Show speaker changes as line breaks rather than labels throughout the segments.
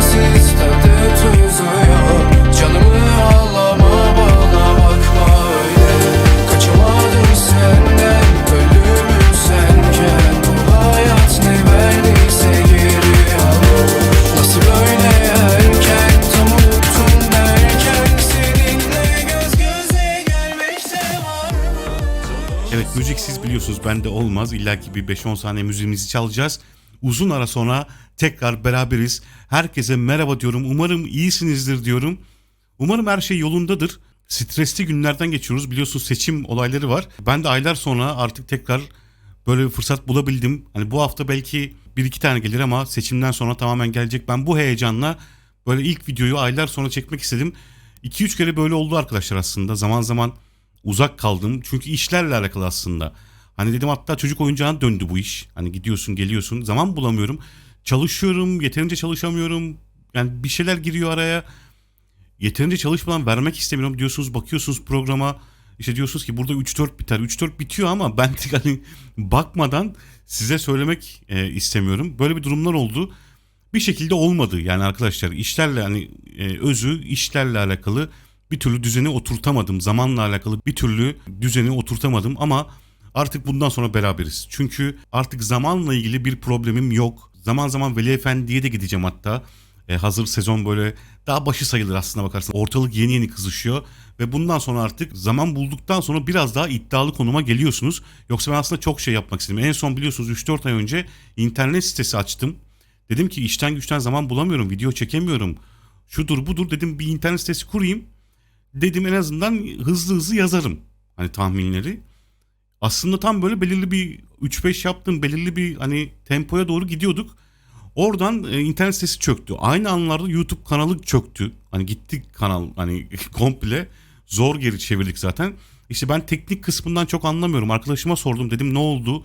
sensiz tadı tuzu yok Canımı ağlama bana bakma öyle Kaçamadım senden ölümüm senken Bu hayat ne verdiyse geri al Nasıl böyle erken tam unuttum derken Seninle göz göze gelmekte var mı?
Evet müziksiz biliyorsunuz bende olmaz. İlla ki bir 5-10 saniye müziğimizi çalacağız. Uzun ara sonra tekrar beraberiz. Herkese merhaba diyorum. Umarım iyisinizdir diyorum. Umarım her şey yolundadır. Stresli günlerden geçiyoruz. Biliyorsunuz seçim olayları var. Ben de aylar sonra artık tekrar böyle bir fırsat bulabildim. Hani bu hafta belki bir iki tane gelir ama seçimden sonra tamamen gelecek. Ben bu heyecanla böyle ilk videoyu aylar sonra çekmek istedim. 2-3 kere böyle oldu arkadaşlar aslında. Zaman zaman uzak kaldım. Çünkü işlerle alakalı aslında. Hani dedim hatta çocuk oyuncağına döndü bu iş. Hani gidiyorsun geliyorsun zaman bulamıyorum. Çalışıyorum yeterince çalışamıyorum. Yani bir şeyler giriyor araya. Yeterince çalışmadan vermek istemiyorum diyorsunuz bakıyorsunuz programa. İşte diyorsunuz ki burada 3-4 biter. 3-4 bitiyor ama ben hani bakmadan size söylemek e, istemiyorum. Böyle bir durumlar oldu. Bir şekilde olmadı yani arkadaşlar işlerle hani e, özü işlerle alakalı bir türlü düzeni oturtamadım. Zamanla alakalı bir türlü düzeni oturtamadım ama artık bundan sonra beraberiz. Çünkü artık zamanla ilgili bir problemim yok. Zaman zaman Veli Efendi'ye de gideceğim hatta. E, hazır sezon böyle daha başı sayılır aslında bakarsın. Ortalık yeni yeni kızışıyor ve bundan sonra artık zaman bulduktan sonra biraz daha iddialı konuma geliyorsunuz. Yoksa ben aslında çok şey yapmak istedim. En son biliyorsunuz 3-4 ay önce internet sitesi açtım. Dedim ki işten güçten zaman bulamıyorum, video çekemiyorum. Şudur budur dedim bir internet sitesi kurayım. Dedim en azından hızlı hızlı yazarım. Hani tahminleri. Aslında tam böyle belirli bir 3-5 yaptım belirli bir hani tempoya doğru gidiyorduk. Oradan e, internet sitesi çöktü. Aynı anlarda YouTube kanalı çöktü. Hani gittik kanal hani komple zor geri çevirdik zaten. İşte ben teknik kısmından çok anlamıyorum. Arkadaşıma sordum dedim ne oldu?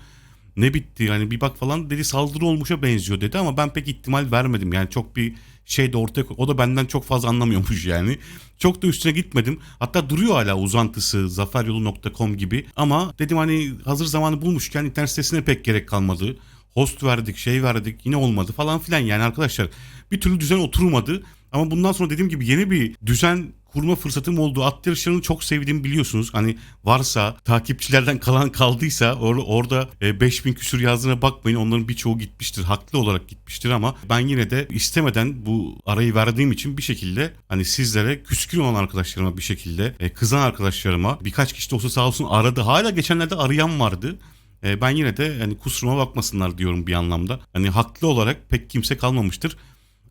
Ne bitti yani bir bak falan dedi saldırı olmuşa benziyor dedi ama ben pek ihtimal vermedim. Yani çok bir şey de ortaya o da benden çok fazla anlamıyormuş yani. Çok da üstüne gitmedim. Hatta duruyor hala uzantısı zaferyolu.com gibi ama dedim hani hazır zamanı bulmuşken internet sitesine pek gerek kalmadı. Host verdik şey verdik yine olmadı falan filan yani arkadaşlar bir türlü düzen oturmadı. Ama bundan sonra dediğim gibi yeni bir düzen kurma fırsatım oldu. At yarışlarını çok sevdiğimi biliyorsunuz. Hani varsa takipçilerden kalan kaldıysa or- orada e, 5000 küsür yazdığına bakmayın. Onların birçoğu gitmiştir. Haklı olarak gitmiştir ama ben yine de istemeden bu arayı verdiğim için bir şekilde hani sizlere küskün olan arkadaşlarıma bir şekilde e, kızan arkadaşlarıma birkaç kişi de olsa sağ olsun aradı. Hala geçenlerde arayan vardı. E, ben yine de hani kusuruma bakmasınlar diyorum bir anlamda. Hani haklı olarak pek kimse kalmamıştır.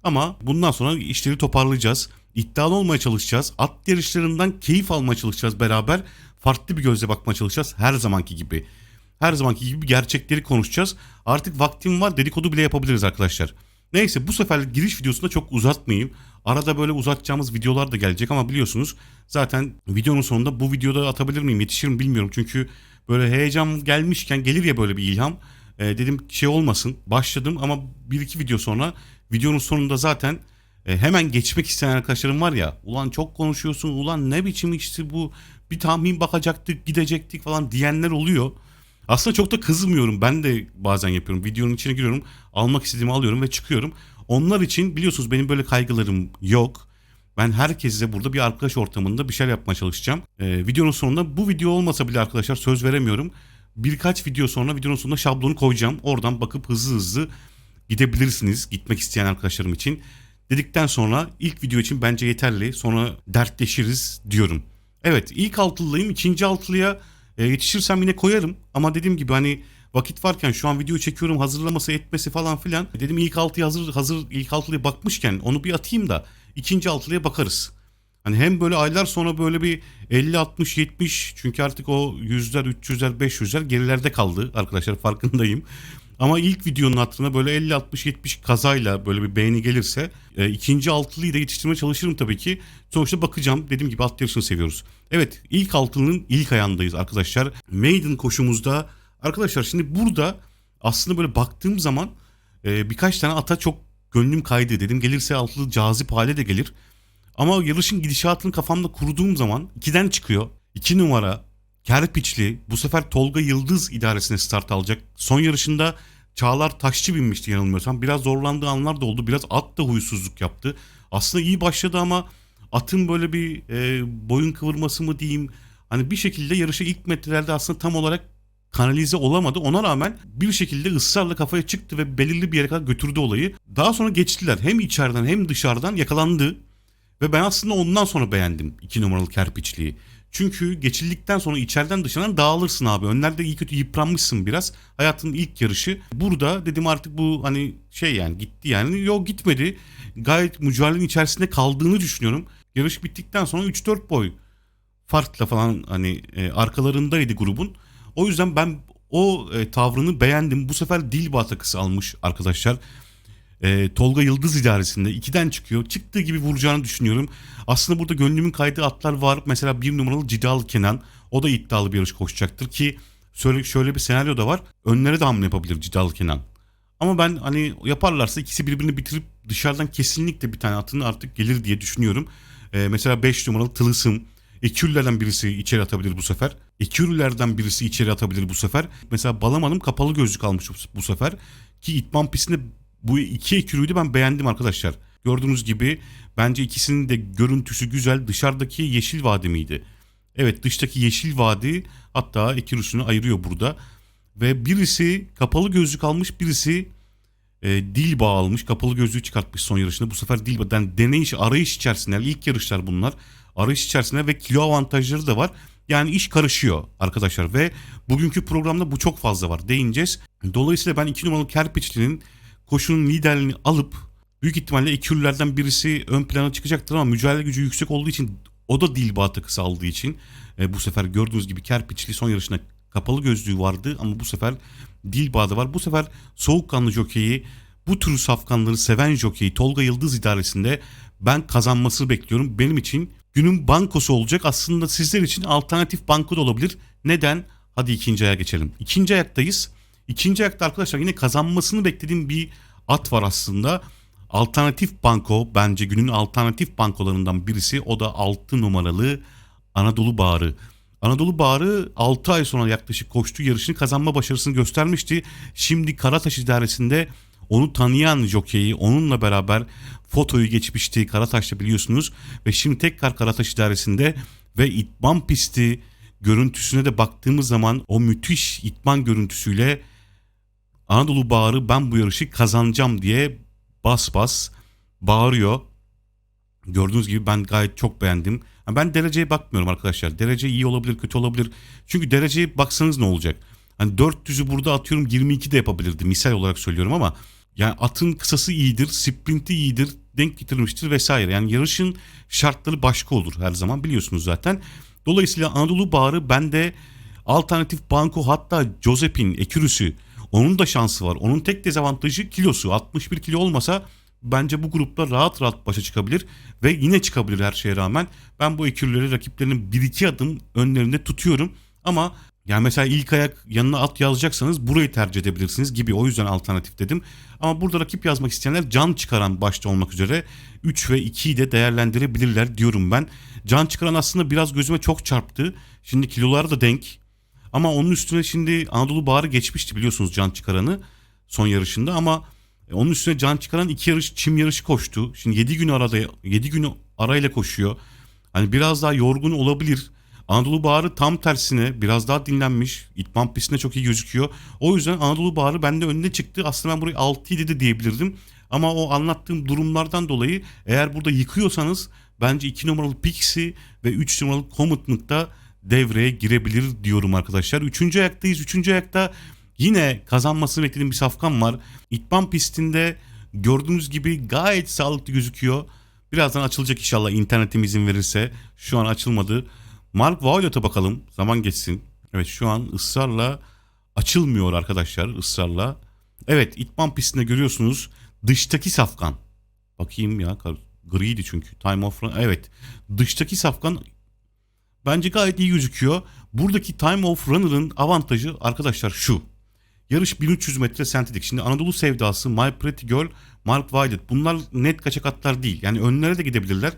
Ama bundan sonra işleri toparlayacağız. İddialı olmaya çalışacağız. At yarışlarından keyif almaya çalışacağız beraber. Farklı bir gözle bakmaya çalışacağız her zamanki gibi. Her zamanki gibi gerçekleri konuşacağız. Artık vaktim var dedikodu bile yapabiliriz arkadaşlar. Neyse bu sefer giriş videosunda çok uzatmayayım. Arada böyle uzatacağımız videolar da gelecek ama biliyorsunuz zaten videonun sonunda bu videoda atabilir miyim yetişir mi bilmiyorum. Çünkü böyle heyecan gelmişken gelir ya böyle bir ilham. Ee, dedim şey olmasın başladım ama bir iki video sonra videonun sonunda zaten e, hemen geçmek isteyen arkadaşlarım var ya ulan çok konuşuyorsun ulan ne biçim işti bu bir tahmin bakacaktık gidecektik falan diyenler oluyor. Aslında çok da kızmıyorum. Ben de bazen yapıyorum. Videonun içine giriyorum. Almak istediğimi alıyorum ve çıkıyorum. Onlar için biliyorsunuz benim böyle kaygılarım yok. Ben herkese burada bir arkadaş ortamında bir şeyler yapmaya çalışacağım. Ee, videonun sonunda bu video olmasa bile arkadaşlar söz veremiyorum. Birkaç video sonra videonun sonunda şablonu koyacağım. Oradan bakıp hızlı hızlı gidebilirsiniz gitmek isteyen arkadaşlarım için. Dedikten sonra ilk video için bence yeterli. Sonra dertleşiriz diyorum. Evet ilk altılıyım. ikinci altılıya e, yetişirsem yine koyarım. Ama dediğim gibi hani vakit varken şu an video çekiyorum hazırlaması etmesi falan filan. Dedim ilk altıya hazır hazır ilk altılıya bakmışken onu bir atayım da ikinci altılıya bakarız. Hani hem böyle aylar sonra böyle bir 50 60 70 çünkü artık o yüzler 300'ler 500'ler gerilerde kaldı arkadaşlar farkındayım. Ama ilk videonun hatırına böyle 50 60 70 kazayla böyle bir beğeni gelirse e, ikinci altılıyı da yetiştirmeye çalışırım tabii ki. Sonuçta bakacağım. Dediğim gibi at seviyoruz. Evet ilk altılının ilk ayağındayız arkadaşlar. Maiden koşumuzda arkadaşlar şimdi burada aslında böyle baktığım zaman e, birkaç tane ata çok gönlüm kaydı dedim. Gelirse altılı cazip hale de gelir. Ama yarışın gidişatını kafamda kurduğum zaman 2'den çıkıyor. 2 numara Kerpiçli bu sefer Tolga Yıldız idaresine start alacak. Son yarışında Çağlar Taşçı binmişti yanılmıyorsam. Biraz zorlandığı anlar da oldu. Biraz at da huysuzluk yaptı. Aslında iyi başladı ama atın böyle bir e, boyun kıvırması mı diyeyim. Hani bir şekilde yarışa ilk metrelerde aslında tam olarak kanalize olamadı. Ona rağmen bir şekilde ısrarla kafaya çıktı ve belirli bir yere kadar götürdü olayı. Daha sonra geçtiler. Hem içeriden hem dışarıdan yakalandı. Ve ben aslında ondan sonra beğendim 2 numaralı kerpiçliği. Çünkü geçildikten sonra içeriden dışarıdan dağılırsın abi. Önlerde iyi kötü yıpranmışsın biraz. Hayatının ilk yarışı. Burada dedim artık bu hani şey yani gitti yani. Yok gitmedi. Gayet mücadelenin içerisinde kaldığını düşünüyorum. Yarış bittikten sonra 3-4 boy farkla falan hani e, arkalarındaydı grubun. O yüzden ben o e, tavrını beğendim. Bu sefer Dilba takısı almış arkadaşlar. E, Tolga Yıldız idaresinde 2'den çıkıyor. Çıktığı gibi vuracağını düşünüyorum. Aslında burada gönlümün kaydığı atlar var. Mesela bir numaralı Cidal Kenan. O da iddialı bir yarış koşacaktır ki şöyle, şöyle bir senaryo da var. Önlere de hamle yapabilir Cidal Kenan. Ama ben hani yaparlarsa ikisi birbirini bitirip dışarıdan kesinlikle bir tane atın artık gelir diye düşünüyorum. E, mesela 5 numaralı Tılısım. Ekürlerden birisi içeri atabilir bu sefer. Ekürlerden birisi içeri atabilir bu sefer. Mesela Balaman'ım kapalı gözlük almış bu- sefer. Ki itman pistinde bu iki ekürüyü de ben beğendim arkadaşlar. Gördüğünüz gibi bence ikisinin de görüntüsü güzel. Dışarıdaki yeşil vadi miydi? Evet dıştaki yeşil vadi hatta ekürüsünü ayırıyor burada. Ve birisi kapalı gözlük almış birisi e, Dilba almış. Kapalı gözlüğü çıkartmış son yarışında. Bu sefer Dilba'dan deneyiş arayış içerisinde yani ilk yarışlar bunlar. Arayış içerisinde ve kilo avantajları da var. Yani iş karışıyor arkadaşlar ve bugünkü programda bu çok fazla var değineceğiz. Dolayısıyla ben 2 numaralı Kerpiçli'nin koşunun liderliğini alıp büyük ihtimalle ekürlerden birisi ön plana çıkacaktır ama mücadele gücü yüksek olduğu için o da Dilba takısı aldığı için e, bu sefer gördüğünüz gibi Kerpiçli son yarışında kapalı gözlüğü vardı ama bu sefer Dilba'da var. Bu sefer soğukkanlı jokeyi bu tür safkanları seven jokeyi Tolga Yıldız idaresinde ben kazanmasını bekliyorum. Benim için günün bankosu olacak. Aslında sizler için alternatif banko da olabilir. Neden? Hadi ikinci aya geçelim. İkinci ayaktayız. İkinci ayakta arkadaşlar yine kazanmasını beklediğim bir at var aslında. Alternatif banko bence günün alternatif bankolarından birisi. O da 6 numaralı Anadolu Bağrı. Anadolu Bağrı 6 ay sonra yaklaşık koştuğu yarışını kazanma başarısını göstermişti. Şimdi Karataş idaresinde onu tanıyan jokeyi onunla beraber fotoyu geçmişti Karataş'ta biliyorsunuz. Ve şimdi tekrar Karataş idaresinde ve itman pisti görüntüsüne de baktığımız zaman o müthiş itman görüntüsüyle Anadolu Bağrı ben bu yarışı kazanacağım diye bas bas bağırıyor. Gördüğünüz gibi ben gayet çok beğendim. Ben dereceye bakmıyorum arkadaşlar. Derece iyi olabilir, kötü olabilir. Çünkü dereceye baksanız ne olacak? Hani 400'ü burada atıyorum 22 de yapabilirdi. Misal olarak söylüyorum ama yani atın kısası iyidir, sprinti iyidir, denk getirmiştir vesaire. Yani yarışın şartları başka olur her zaman biliyorsunuz zaten. Dolayısıyla Anadolu Bağrı bende alternatif banko hatta Josep'in ekürüsü onun da şansı var. Onun tek dezavantajı kilosu. 61 kilo olmasa bence bu grupta rahat rahat başa çıkabilir ve yine çıkabilir her şeye rağmen. Ben bu ekürleri rakiplerinin 1-2 adım önlerinde tutuyorum ama yani mesela ilk ayak yanına at yazacaksanız burayı tercih edebilirsiniz gibi o yüzden alternatif dedim. Ama burada rakip yazmak isteyenler can çıkaran başta olmak üzere 3 ve 2'yi de değerlendirebilirler diyorum ben. Can çıkaran aslında biraz gözüme çok çarptı. Şimdi kiloları da denk. Ama onun üstüne şimdi Anadolu Bağrı geçmişti biliyorsunuz can çıkaranı son yarışında ama e, onun üstüne can çıkaran iki yarış çim yarışı koştu. Şimdi 7 gün arada 7 günü arayla koşuyor. Hani biraz daha yorgun olabilir. Anadolu Bağrı tam tersine biraz daha dinlenmiş. İtman pistinde çok iyi gözüküyor. O yüzden Anadolu Bağrı bende önüne çıktı. Aslında ben burayı 6-7 de diyebilirdim. Ama o anlattığım durumlardan dolayı eğer burada yıkıyorsanız bence 2 numaralı Pixie ve 3 numaralı Commitment da devreye girebilir diyorum arkadaşlar. Üçüncü ayaktayız. Üçüncü ayakta yine kazanmasını beklediğim bir safkan var. İtman pistinde gördüğünüz gibi gayet sağlıklı gözüküyor. Birazdan açılacak inşallah internetim izin verirse. Şu an açılmadı. Mark Violet'a bakalım. Zaman geçsin. Evet şu an ısrarla açılmıyor arkadaşlar. ısrarla. Evet itman pistinde görüyorsunuz. Dıştaki safkan. Bakayım ya. Griydi çünkü. Time of Run. Evet. Dıştaki safkan bence gayet iyi gözüküyor. Buradaki Time of Runner'ın avantajı arkadaşlar şu. Yarış 1300 metre sentetik. Şimdi Anadolu Sevdası, My Pretty Girl, Mark Violet. Bunlar net kaçak atlar değil. Yani önlere de gidebilirler.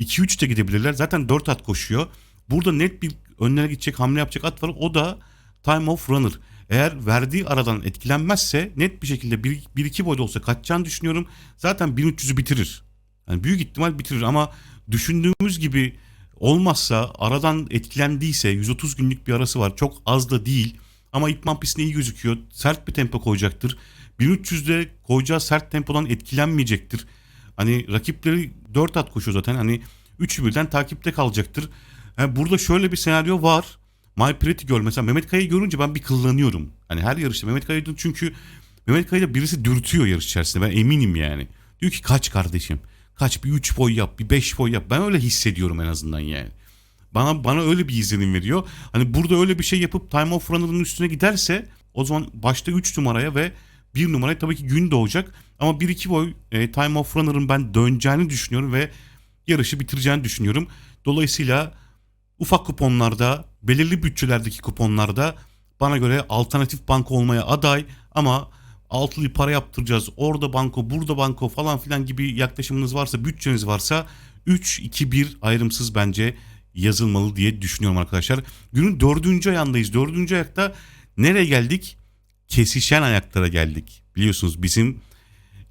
2-3 de gidebilirler. Zaten 4 at koşuyor. Burada net bir önlere gidecek hamle yapacak at var. O da Time of Runner. Eğer verdiği aradan etkilenmezse net bir şekilde 1-2 boyda olsa kaçacağını düşünüyorum. Zaten 1300'ü bitirir. Yani büyük ihtimal bitirir ama düşündüğümüz gibi olmazsa aradan etkilendiyse 130 günlük bir arası var. Çok az da değil ama İtman pistinde iyi gözüküyor. Sert bir tempo koyacaktır. 1300'de koyacağı sert tempodan etkilenmeyecektir. Hani rakipleri 4 at koşuyor zaten. Hani 3'ü birden takipte kalacaktır. Yani burada şöyle bir senaryo var. My Pretty Girl mesela Mehmet Kaya'yı görünce ben bir kıllanıyorum. Hani her yarışta Mehmet Kaya'yı çünkü Mehmet Kaya'da birisi dürtüyor yarış içerisinde ben eminim yani. Diyor ki kaç kardeşim. Kaç bir 3 boy yap bir 5 boy yap. Ben öyle hissediyorum en azından yani. Bana bana öyle bir izlenim veriyor. Hani burada öyle bir şey yapıp Time of Runner'ın üstüne giderse o zaman başta 3 numaraya ve 1 numaraya tabii ki gün doğacak. Ama 1-2 boy e, Time of Runner'ın ben döneceğini düşünüyorum ve yarışı bitireceğini düşünüyorum. Dolayısıyla ufak kuponlarda, belirli bütçelerdeki kuponlarda bana göre alternatif banka olmaya aday ama altılı para yaptıracağız. Orada banko, burada banko falan filan gibi yaklaşımınız varsa, bütçeniz varsa 3-2-1 ayrımsız bence yazılmalı diye düşünüyorum arkadaşlar. Günün dördüncü ayağındayız. Dördüncü ayakta nereye geldik? Kesişen ayaklara geldik. Biliyorsunuz bizim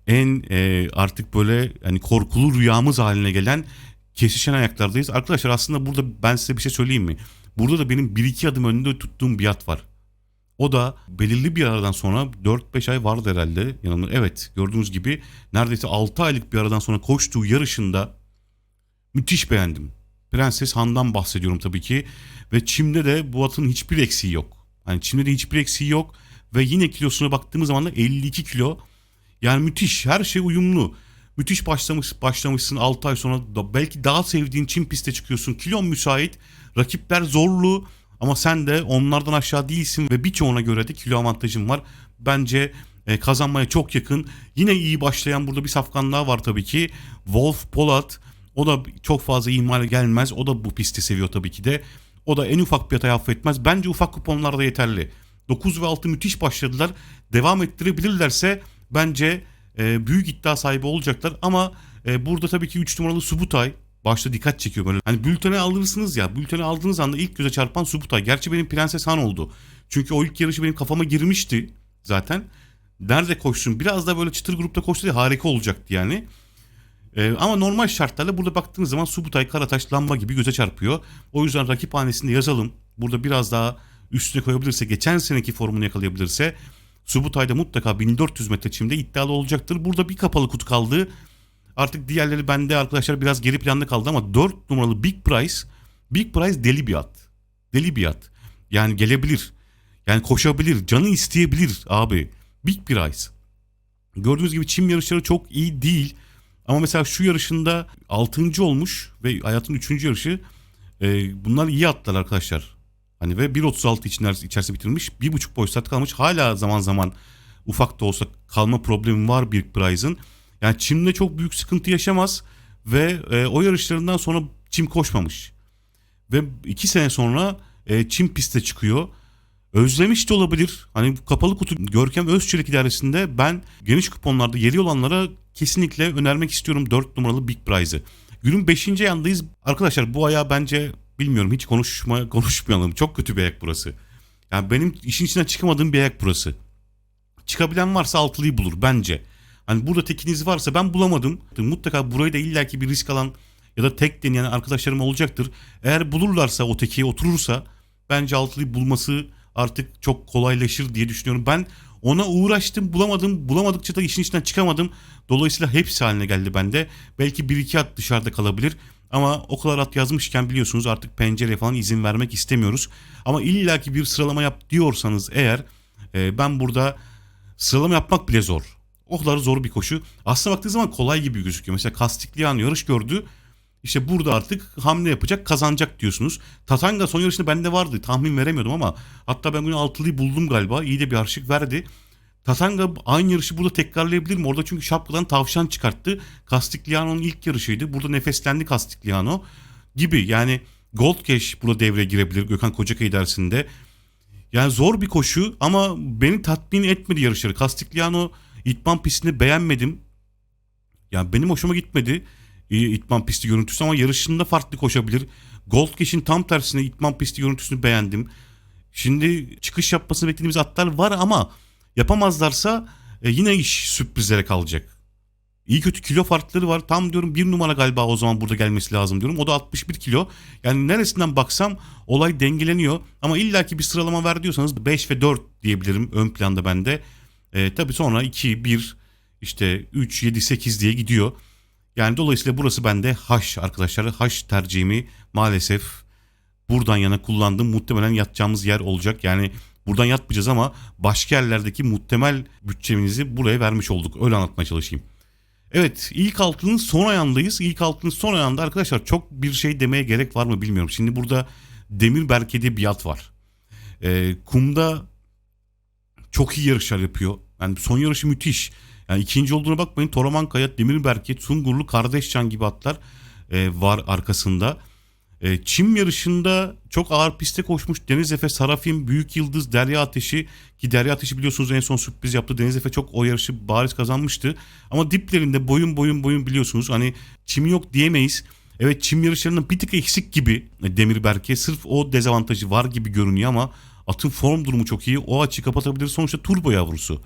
en e, artık böyle hani korkulu rüyamız haline gelen kesişen ayaklardayız. Arkadaşlar aslında burada ben size bir şey söyleyeyim mi? Burada da benim 1-2 adım önünde tuttuğum bir at var. O da belirli bir aradan sonra 4-5 ay vardı herhalde yanımda. Evet gördüğünüz gibi neredeyse 6 aylık bir aradan sonra koştuğu yarışında müthiş beğendim. Prenses Han'dan bahsediyorum tabii ki. Ve Çim'de de bu atın hiçbir eksiği yok. Hani Çim'de de hiçbir eksiği yok. Ve yine kilosuna baktığımız zaman da 52 kilo. Yani müthiş her şey uyumlu. Müthiş başlamış, başlamışsın 6 ay sonra da belki daha sevdiğin Çim piste çıkıyorsun. Kilon müsait. Rakipler zorlu. Ama sen de onlardan aşağı değilsin ve birçoğuna göre de kilo avantajın var. Bence e, kazanmaya çok yakın. Yine iyi başlayan burada bir safkan daha var tabii ki. Wolf Polat. O da çok fazla ihmale gelmez. O da bu pisti seviyor tabii ki de. O da en ufak bir hatayı affetmez. Bence ufak kuponlarda yeterli. 9 ve 6 müthiş başladılar. Devam ettirebilirlerse bence e, büyük iddia sahibi olacaklar. Ama e, burada tabii ki 3 numaralı Subutay başta dikkat çekiyor böyle. Hani bültene alırsınız ya. Bültene aldığınız anda ilk göze çarpan Subutay. Gerçi benim Prenses Han oldu. Çünkü o ilk yarışı benim kafama girmişti zaten. Nerede koşsun? Biraz da böyle çıtır grupta diye harika olacaktı yani. Ee, ama normal şartlarda burada baktığınız zaman Subutay Karataş lamba gibi göze çarpıyor. O yüzden rakip hanesinde yazalım. Burada biraz daha üstüne koyabilirse, geçen seneki formunu yakalayabilirse Subutay'da mutlaka 1400 metre çimde iddialı olacaktır. Burada bir kapalı kutu kaldı. Artık diğerleri bende arkadaşlar biraz geri planda kaldı ama 4 numaralı Big Price Big Price deli bir at. Deli bir at. Yani gelebilir. Yani koşabilir. Canı isteyebilir abi. Big Price. Gördüğünüz gibi çim yarışları çok iyi değil. Ama mesela şu yarışında 6. olmuş ve hayatın 3. yarışı. E, bunlar iyi atlar arkadaşlar. Hani ve 1.36 için içerisi bitirmiş. 1.5 boy saat kalmış. Hala zaman zaman ufak da olsa kalma problemi var Big Price'ın. Yani çimde çok büyük sıkıntı yaşamaz ve e, o yarışlarından sonra çim koşmamış. Ve iki sene sonra e, çim piste çıkıyor. Özlemiş de olabilir. Hani kapalı kutu Görkem Özçelik idaresinde ben geniş kuponlarda yeri olanlara kesinlikle önermek istiyorum 4 numaralı Big Prize'ı. Günün 5. yandayız. Arkadaşlar bu ayağı bence bilmiyorum hiç konuşma konuşmayalım. Çok kötü bir ayak burası. Yani benim işin içinden çıkamadığım bir ayak burası. Çıkabilen varsa altılıyı bulur bence. Hani burada tekiniz varsa ben bulamadım. Mutlaka burayı da illaki bir risk alan ya da tek deneyen arkadaşlarım olacaktır. Eğer bulurlarsa o tekiye oturursa bence altılıyı bulması artık çok kolaylaşır diye düşünüyorum. Ben ona uğraştım bulamadım bulamadıkça da işin içinden çıkamadım. Dolayısıyla hepsi haline geldi bende. Belki bir iki at dışarıda kalabilir. Ama o kadar at yazmışken biliyorsunuz artık pencereye falan izin vermek istemiyoruz. Ama illaki bir sıralama yap diyorsanız eğer e, ben burada sıralama yapmak bile zor. O kadar zor bir koşu. Aslında baktığı zaman kolay gibi gözüküyor. Mesela Kastikliyan yarış gördü. İşte burada artık hamle yapacak kazanacak diyorsunuz. Tatanga son yarışında bende vardı. Tahmin veremiyordum ama hatta ben bunu altılıyı buldum galiba. İyi de bir harçlık verdi. Tatanga aynı yarışı burada tekrarlayabilir mi? Orada çünkü şapkadan tavşan çıkarttı. Castigliano'nun ilk yarışıydı. Burada nefeslendi Castigliano gibi. Yani Gold Cash burada devreye girebilir Gökhan Kocakay dersinde. Yani zor bir koşu ama beni tatmin etmedi yarışları. Castigliano İtman pistini beğenmedim. Yani benim hoşuma gitmedi. İtman pisti görüntüsü ama yarışında farklı koşabilir. Gold Cash'in tam tersine İtman pisti görüntüsünü beğendim. Şimdi çıkış yapmasını beklediğimiz atlar var ama yapamazlarsa e, yine iş sürprizlere kalacak. İyi kötü kilo farkları var. Tam diyorum bir numara galiba o zaman burada gelmesi lazım diyorum. O da 61 kilo. Yani neresinden baksam olay dengeleniyor. Ama illaki bir sıralama ver diyorsanız 5 ve 4 diyebilirim ön planda bende. E, tabii sonra 2, 1, işte 3, 7, 8 diye gidiyor. Yani dolayısıyla burası bende H arkadaşlar. H tercihimi maalesef buradan yana kullandım. Muhtemelen yatacağımız yer olacak. Yani buradan yatmayacağız ama başka yerlerdeki muhtemel bütçemizi buraya vermiş olduk. Öyle anlatmaya çalışayım. Evet ilk altının son ayağındayız. İlk altının son ayağında arkadaşlar çok bir şey demeye gerek var mı bilmiyorum. Şimdi burada Demirberke diye bir at var. Ee, kumda çok iyi yarışlar yapıyor. Yani son yarışı müthiş. Yani ikinci olduğuna bakmayın. Toraman Kaya, Demirberke, Sungurlu, Kardeşcan gibi atlar e, var arkasında. E, çim yarışında çok ağır piste koşmuş Deniz Efe, Sarafin, Büyük Yıldız, Derya Ateşi ki Derya Ateşi biliyorsunuz en son sürpriz yaptı. Deniz Efe çok o yarışı bariz kazanmıştı. Ama diplerinde boyun boyun boyun biliyorsunuz hani çim yok diyemeyiz. Evet çim yarışlarında bir tık eksik gibi Demirberke sırf o dezavantajı var gibi görünüyor ama atın form durumu çok iyi. O açıyı kapatabilir. Sonuçta turbo yavrusu.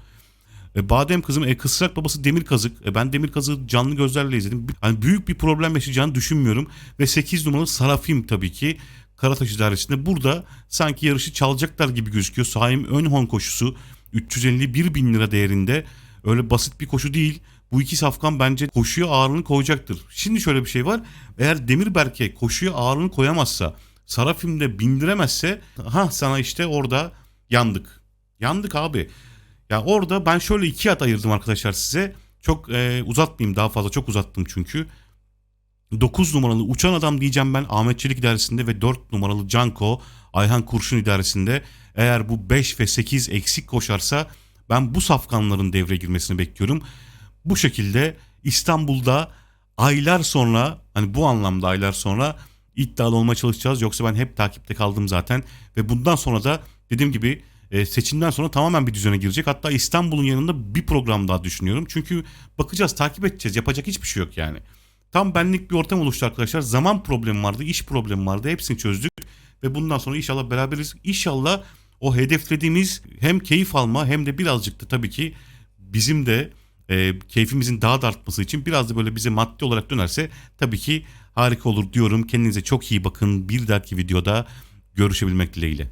E, Badem kızım e, kısrak babası demir kazık. E, ben demir kazığı canlı gözlerle izledim. Hani büyük bir problem yaşayacağını düşünmüyorum. Ve 8 numaralı Sarafim tabii ki Karataş idaresinde. Burada sanki yarışı çalacaklar gibi gözüküyor. Saim Önhon koşusu 351 bin lira değerinde. Öyle basit bir koşu değil. Bu iki safkan bence koşuya ağırlığını koyacaktır. Şimdi şöyle bir şey var. Eğer Demirberke koşuya ağırlığını koyamazsa Sarafim'de bindiremezse ha sana işte orada yandık. Yandık abi. Ya orada ben şöyle iki at ayırdım arkadaşlar size. Çok e, uzatmayayım daha fazla çok uzattım çünkü. 9 numaralı Uçan Adam diyeceğim ben Ahmet Çelik idaresinde ve 4 numaralı Canko Ayhan Kurşun idaresinde. Eğer bu 5 ve 8 eksik koşarsa ben bu safkanların devreye girmesini bekliyorum. Bu şekilde İstanbul'da aylar sonra hani bu anlamda aylar sonra iddialı olmaya çalışacağız. Yoksa ben hep takipte kaldım zaten ve bundan sonra da dediğim gibi e, seçimden sonra tamamen bir düzene girecek. Hatta İstanbul'un yanında bir program daha düşünüyorum. Çünkü bakacağız, takip edeceğiz. Yapacak hiçbir şey yok yani. Tam benlik bir ortam oluştu arkadaşlar. Zaman problemi vardı, iş problemi vardı. Hepsini çözdük. Ve bundan sonra inşallah beraberiz. İnşallah o hedeflediğimiz hem keyif alma hem de birazcık da tabii ki bizim de e, keyfimizin daha da artması için biraz da böyle bize maddi olarak dönerse tabii ki harika olur diyorum. Kendinize çok iyi bakın. Bir dahaki videoda görüşebilmek dileğiyle.